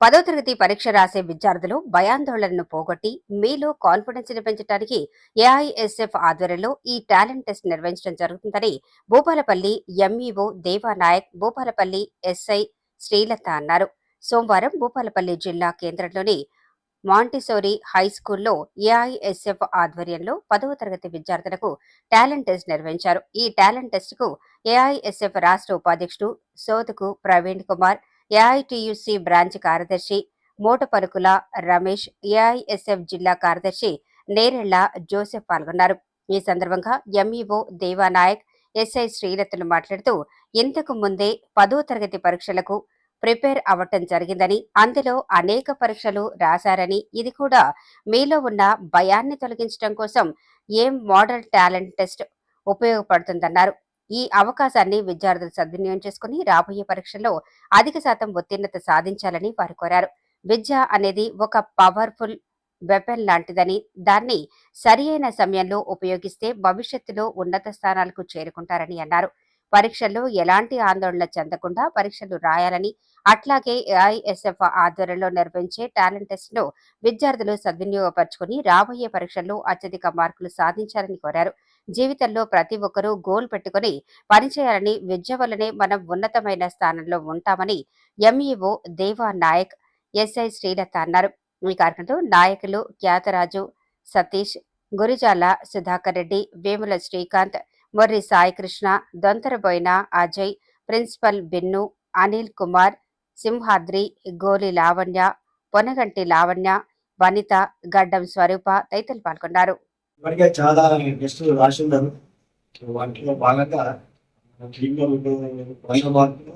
పదో తరగతి పరీక్ష రాసే విద్యార్థులు భయాందోళనను పోగొట్టి మీలో కాన్ఫిడెన్స్ని పెంచడానికి ఏఐఎస్ఎఫ్ ఆధ్వర్యంలో ఈ టాలెంట్ టెస్ట్ నిర్వహించడం జరుగుతుందని భూపాలపల్లి ఎంఈఓ దేవానాయక్ భూపాలపల్లి ఎస్ఐ శ్రీలత అన్నారు. సోమవారం భూపాలపల్లి జిల్లా కేంద్రంలోని మాంటిసోరీ హై స్కూల్లో ఏఐఎస్ఎఫ్ ఆధ్వర్యంలో పదవ తరగతి విద్యార్థులకు టాలెంట్ టెస్ట్ నిర్వహించారు. ఈ టాలెంట్ టెస్ట్కు ఏఐఎస్ఎఫ్ రాష్ట్ర ఉపాధ్యక్షుడు సోదుకు ప్రవీణ్ కుమార్ ఏఐటియుసి బ్రాంచ్ కార్యదర్శి మోటపలుకుల రమేష్ ఏఐఎస్ఎఫ్ జిల్లా కార్యదర్శి నేరెళ్ళ జోసెఫ్ పాల్గొన్నారు. ఈ సందర్భంగా ఎంఈఓ దేవానాయక్ ఎస్ఐ శ్రీరత్తులు మాట్లాడుతూ ఇంతకు ముందే పదో తరగతి పరీక్షలకు ప్రిపేర్ అవ్వటం జరిగిందని అందులో అనేక పరీక్షలు రాశారని ఇది కూడా మీలో ఉన్న భయాన్ని తొలగించడం కోసం ఏం మోడల్ టాలెంట్ టెస్ట్ ఉపయోగపడుతుందన్నారు. ఈ అవకాశాన్ని విద్యార్థులు సద్వినియోగం చేసుకుని రాబోయే పరీక్షల్లో అధిక శాతం ఉత్తీర్ణత సాధించాలని వారు కోరారు. విద్య అనేది ఒక పవర్ఫుల్ వెపన్ లాంటిదని దాన్ని సరియైన సమయంలో ఉపయోగిస్తే భవిష్యత్తులో ఉన్నత స్థానాలకు చేరుకుంటారని అన్నారు. పరీక్షల్లో ఎలాంటి ఆందోళన చెందకుండా పరీక్షలు రాయాలని అట్లాగే ఏఐఎస్ఎఫ్ ఆధ్వర్యంలో నిర్వహించే టాలెంట్ టెస్ట్ను విద్యార్థులు సద్వినియోగపరుచుకుని రాబోయే పరీక్షల్లో అత్యధిక మార్కులు సాధించాలని కోరారు. జీవితంలో ప్రతి ఒక్కరూ గోల్ పెట్టుకుని పనిచేయాలని విద్య వల్లనే మనం ఉన్నతమైన స్థానంలో ఉంటామని ఎంఈఓ దేవా నాయక్ ఎస్ఐ శ్రీలత అన్నారు. ఈ కార్యక్రమంలో నాయకులు ఖ్యాతరాజు సతీష్ గురిజాల సుధాకర్ రెడ్డి వేముల శ్రీకాంత్ మొర్రి సాయికృష్ణ దొంతరబోయిన అజయ్ ప్రిన్సిపల్ బిన్ను అనిల్ కుమార్ సింహాద్రి గోలి లావణ్య పొనగంటి లావణ్య వనిత గడ్డం స్వరూప తదితరులు పాల్గొన్నారు. ఇప్పటికే చాలా టెస్టులు రాసి ఉన్నారు వాటిలో భాగంగా దీంట్లో వంద మార్కులు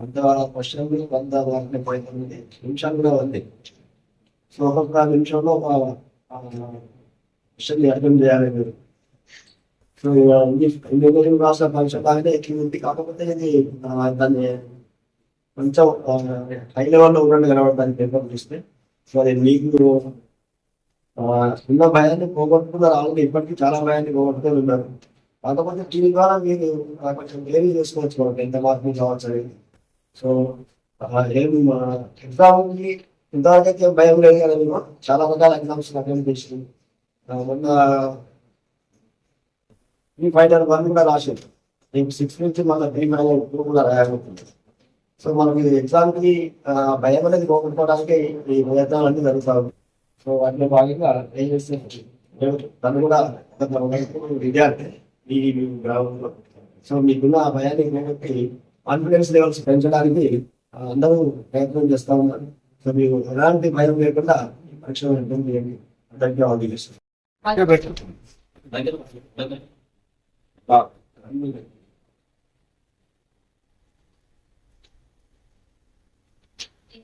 వంద క్వశ్చన్లు వంద మార్కులు ముప్పై తొమ్మిది నిమిషాలు కూడా ఉంది. సో ఒక్కొక్క నిమిషంలో ఒక క్వశ్చన్ అర్థం చేయాలి మీరు. సో ఇంజనీరింగ్ రాసిన పరీక్ష బాగానే ఎక్కువ ఉంది. కాకపోతే ఇది దాన్ని కొంచెం హై లెవెల్లో ఉన్నట్టు కనబడుతుంది పేపర్ చూస్తే సో అది మీకు ఉన్న భయాన్ని పోగొట్టుకున్నారు ఆల్రెడీ ఇప్పటికీ చాలా భయాన్ని పోగొట్టుకుని ఉన్నారు. కాకపోతే దీని ద్వారా మీరు కొంచెం వేరీ చేసుకోవచ్చు మనకి ఎంత మార్కులు కావచ్చు అనేది. సో ఏమి ఏం ఎగ్జామ్కి ఇంతవరకు అయితే భయం లేదు కదా మేము చాలా రకాల ఎగ్జామ్స్ అటెండ్ చేసి మొన్న ఈ ఫైనల్ వన్ కూడా రాశారు. మీకు సిక్స్ నుంచి మళ్ళీ త్రీ ఫైనల్ టూ కూడా రాయబోతుంది సో మనకి ఎగ్జామ్కి భయం అనేది పోగొట్టుకోవడానికి ఈ ప్రయత్నాలు అన్ని జరుగుతాయి సో వాటిలో భాగంగా ఏం చేస్తే తను కూడా విద్యార్థి ఈ గ్రామంలో సో మీకున్న ఆ భయాన్ని కాన్ఫిడెన్స్ లెవెల్స్ పెంచడానికి అందరూ ప్రయత్నం చేస్తా ఉన్నారు సో మీరు ఎలాంటి భయం లేకుండా ఈ పరీక్ష చేయండి అందరికీ ఆల్ ది బెస్ట్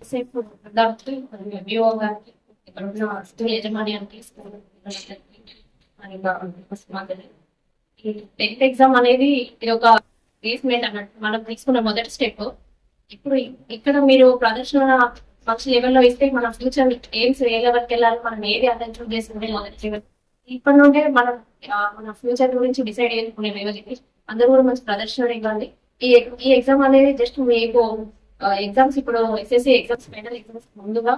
సేపు గారికి ఇక్కడ ఉన్న యజమాన్యానికి టెన్త్ ఎగ్జామ్ అనేది ఇది ఒక బేస్మెంట్ అన్నట్టు మనం తీసుకున్న మొదటి స్టెప్ ఇప్పుడు ఇక్కడ మీరు ప్రదర్శన మంచి లెవెల్లో ఇస్తే మన ఫ్యూచర్ ఎయిమ్స్ ఏ లెవెల్కి వెళ్ళాలి మనం ఏది అటెన్షన్ చేసుకుంటే మొదటి లెవెల్ ఇప్పటి నుండే మనం మన ఫ్యూచర్ గురించి డిసైడ్ చేసుకునే లెవెల్ అందరూ కూడా మంచి ప్రదర్శన ఇవ్వండి. ఈ ఈ ఎగ్జామ్ అనేది జస్ట్ మీకు ఎగ్జామ్స్ ఇప్పుడు ఎస్ఎస్సి ఎగ్జామ్స్ ఫైనల్ ఎగ్జామ్స్ ముందుగా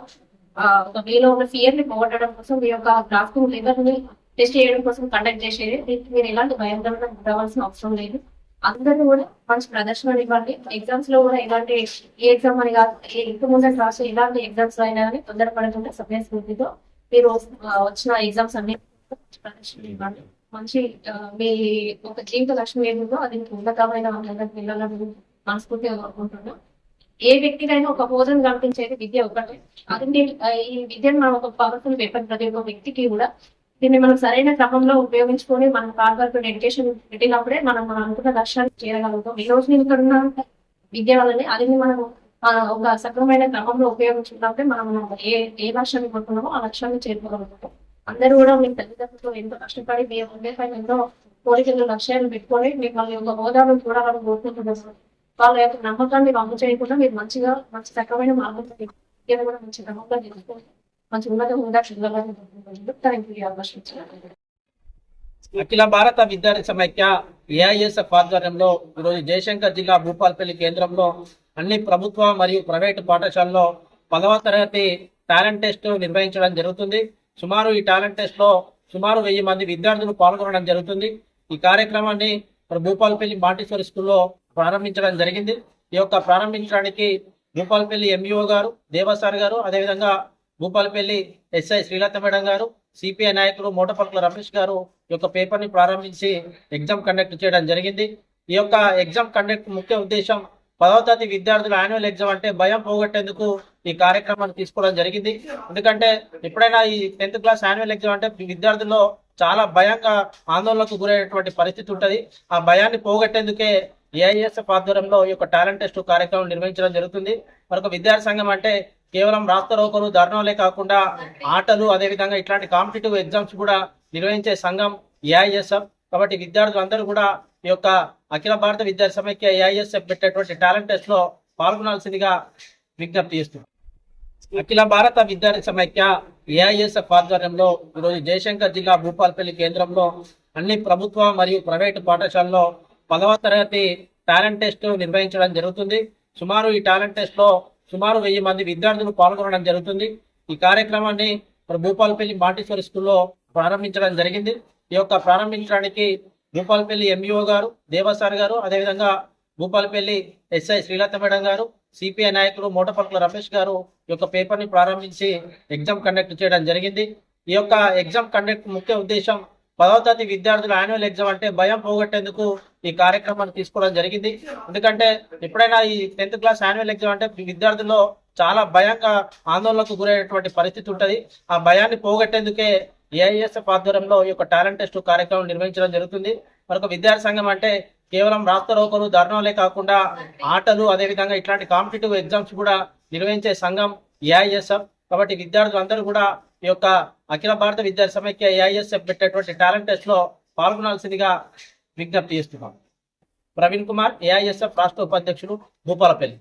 ఒక మీలో ఉన్న ఫియర్ని పోగొట్టడం కోసం మీ యొక్క గ్రాఫింగ్ లెవెల్ని టెస్ట్ చేయడం కోసం కండక్ట్ చేసేది. దీనికి మీరు ఎలాంటి భయంకరంగా ఉండవలసిన అవసరం లేదు. అందరూ కూడా మంచి ప్రదర్శన ఇవ్వండి. ఎగ్జామ్స్లో కూడా ఎలాంటి ఏ ఎగ్జామ్ అని కాదు ఏ ఇంటి ముందర రాసే ఎలాంటి ఎగ్జామ్స్ అయినా కానీ తొందరపడకుండా సమయస్ఫూర్తితో మీరు వచ్చిన ఎగ్జామ్స్ అన్ని ప్రదర్శన ఇవ్వండి. మంచి మీ ఒక జీవిత లక్ష్యం ఏముందో అది ఉన్నతమైన పిల్లలను మనస్ఫూర్తిగా కోరుకుంటున్నాం ఏ వ్యక్తికైనా ఒక హోదాను కల్పించేది విద్య ఒకటి. అది ఈ విద్యను మనం ఒక పవర్ఫుల్ వెపన్ ప్రతి ఒక్క వ్యక్తికి కూడా దీన్ని మనం సరైన క్రమంలో ఉపయోగించుకొని మనం హార్డ్ ఎడ్యుకేషన్ పెట్టినప్పుడే మనం మనం అనుకున్న లక్ష్యాన్ని చేరగలుగుతాం. ఈ రోజు నేను ఇక్కడ ఉన్న విద్య వల్లనే అది మనం ఒక సక్రమైన క్రమంలో ఉపయోగించుకున్నప్పుడే మనం ఏ ఏ లక్ష్యాన్ని కోరుకున్నామో ఆ లక్ష్యాన్ని చేరుకోగలుగుతాం. అందరూ కూడా మీ తల్లిదండ్రులతో ఎంతో కష్టపడి మీ ఉండే పైన ఎంతో కోరికలు లక్ష్యాలు పెట్టుకొని మిమ్మల్ని ఒక హోదాను చూడాలని కోరుకుంటున్నాం. వాళ్ళ యొక్క నమ్మకాన్ని వమ్ము చేయకుండా మీరు మంచిగా మంచి రకమైన మార్గంలో కూడా మంచి క్రమంగా తీసుకొని మంచి ఉన్నత ఉందా థ్యాంక్ యూ అవకాశం ఇచ్చినందుకు. అఖిల భారత విద్యార్థి సమైక్య ఏఐఎస్ఎఫ్ ఆధ్వర్యంలో ఈరోజు జయశంకర్ జిల్లా భూపాల్పల్లి కేంద్రంలో అన్ని ప్రభుత్వ మరియు ప్రైవేటు పాఠశాలలో పదవ తరగతి టాలెంట్ టెస్ట్ నిర్వహించడం జరుగుతుంది. సుమారు ఈ టాలెంట్ టెస్ట్లో సుమారు వెయ్యి మంది విద్యార్థులు పాల్గొనడం జరుగుతుంది. ఈ కార్యక్రమాన్ని భూపాల్పల్లి మాంటేశ్వరి స్కూల్లో ప్రారంభించడం జరిగింది. ఈ యొక్క ప్రారంభించడానికి భూపాలపల్లి ఎంఈఓ గారు దేవసార్ గారు అదేవిధంగా Bhupalpalli SI Srilatha madam garu CPI నాయకులు మోటపల్కుల రమేష్ గారు ఈ యొక్క పేపర్ని ప్రారంభించి ఎగ్జామ్ కండక్ట్ చేయడం జరిగింది. ఈ యొక్క ఎగ్జామ్ కండక్ట్ ముఖ్య ఉద్దేశం పదవ తరగతి విద్యార్థుల యాన్యువల్ ఎగ్జామ్ అంటే భయం పోగొట్టేందుకు ఈ కార్యక్రమాన్ని తీసుకోవడం జరిగింది. ఎందుకంటే ఎప్పుడైనా ఈ టెన్త్ క్లాస్ యాన్యువల్ ఎగ్జామ్ అంటే విద్యార్థుల్లో చాలా భయంగా ఆందోళనకు గురైనటువంటి పరిస్థితి ఉంటుంది. ఆ భయాన్ని పోగొట్టేందుకే ఏఐఎస్ఎఫ్ ఆధ్వర్యంలో ఈ యొక్క టాలెంట్ టెస్ట్ కార్యక్రమం నిర్వహించడం జరుగుతుంది. మరొక విద్యార్థి సంఘం అంటే కేవలం రాష్ట్ర రోకలు ధర్నాలే కాకుండా ఆటలు అదేవిధంగా ఇట్లాంటి కాంపిటేటివ్ ఎగ్జామ్స్ కూడా నిర్వహించే సంఘం ఏఐఎస్ఎఫ్ కాబట్టి విద్యార్థులందరూ కూడా ఈ యొక్క అఖిల భారత విద్యార్థి సమైక్య ఏఐఎస్ఎఫ్ పెట్టేటువంటి టాలెంట్ టెస్ట్లో పాల్గొనాల్సిందిగా విజ్ఞప్తి చేస్తున్నారు అఖిల భారత విద్యార్థి సమైక్య ఏఐఎస్ఎఫ్ ఆధ్వర్యంలో ఈరోజు జయశంకర్ జిల్లా భూపాల్పల్లి కేంద్రంలో అన్ని ప్రభుత్వ మరియు ప్రైవేటు పాఠశాలలో పదవ తరగతి టాలెంట్ టెస్ట్ నిర్వహించడం జరుగుతుంది. సుమారు ఈ టాలెంట్ టెస్ట్లో సుమారు వెయ్యి మంది విద్యార్థులు పాల్గొనడం జరుగుతుంది. ఈ కార్యక్రమాన్ని భూపాలపల్లి మాంటేశ్వరి స్కూల్లో ప్రారంభించడం జరిగింది. ఈ యొక్క ప్రారంభించడానికి భూపాలపల్లి ఎంఈఓ గారు దేవసార్ గారు అదేవిధంగా భూపాలపల్లి ఎస్ఐ శ్రీలత మేడం గారు సిపిఐ నాయకులు మోటపల్కుల రమేష్ గారు ఈ యొక్క పేపర్ని ప్రారంభించి ఎగ్జామ్ కండక్ట్ చేయడం జరిగింది. ఈ యొక్క ఎగ్జామ్ కండక్ట్ ముఖ్య ఉద్దేశం పదవ తరగతి విద్యార్థుల యాన్యువల్ ఎగ్జామ్ అంటే భయం పోగొట్టేందుకు ఈ కార్యక్రమాన్ని తీసుకోవడం జరిగింది. ఎందుకంటే ఎప్పుడైనా ఈ టెన్త్ క్లాస్ యాన్యువల్ ఎగ్జామ్ అంటే విద్యార్థుల్లో చాలా భయంగా ఆందోళనకు గురైనటువంటి పరిస్థితి ఉంటుంది. ఆ భయాన్ని పోగొట్టేందుకే ఏఐఎస్ఎఫ్ ఆధ్వర్యంలో ఈ యొక్క టాలెంట్ టెస్ట్ కార్యక్రమం నిర్వహించడం జరుగుతుంది. మరొక విద్యార్థి సంఘం అంటే కేవలం రాష్ట్ర రోకలు ధర్నాలే కాకుండా ఆటలు అదేవిధంగా ఇట్లాంటి కాంపిటేటివ్ ఎగ్జామ్స్ కూడా నిర్వహించే సంఘం ఏఐఎస్ఎఫ్ కాబట్టి విద్యార్థులందరూ కూడా ఈ యొక్క అఖిల భారత విద్యా సమైక్య ఏఐఎస్ఎఫ్ పెట్టేటువంటి టాలెంట్ టెస్ట్లో పాల్గొనాల్సిందిగా విజ్ఞప్తి చేస్తున్నాం. ప్రవీణ్ కుమార్ ఏఐఎస్ఎఫ్ రాష్ట్ర ఉపాధ్యక్షుడు భూపాలపల్లి.